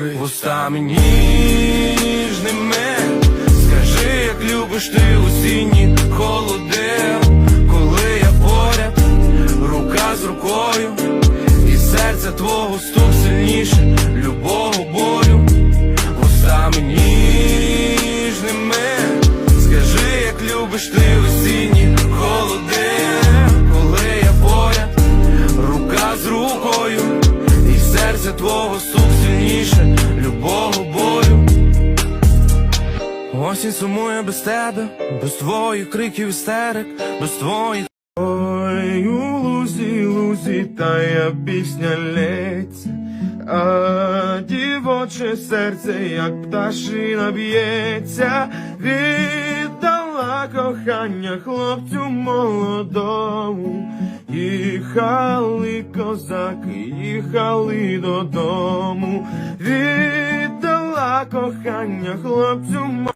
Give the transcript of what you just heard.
Вустами ніжними. Скажи, як любиш ти осінні холоди Коли я поряд, рука з рукою І серце твого стук сильніше любого болю Вустами ніжними. Скажи, як любиш ти осінні холоди Коли я поряд, рука з рукою І серце твого стук сильніше Осінь сумує без тебе, без твоїх криків істерик, без твоїх Ой, у лузі, лузі, тая пісня лється, а дівоче серце, як пташина б'ється, віддала кохання хлопцю молодому. Їхали козаки, їхали додому, віддала кохання хлопцю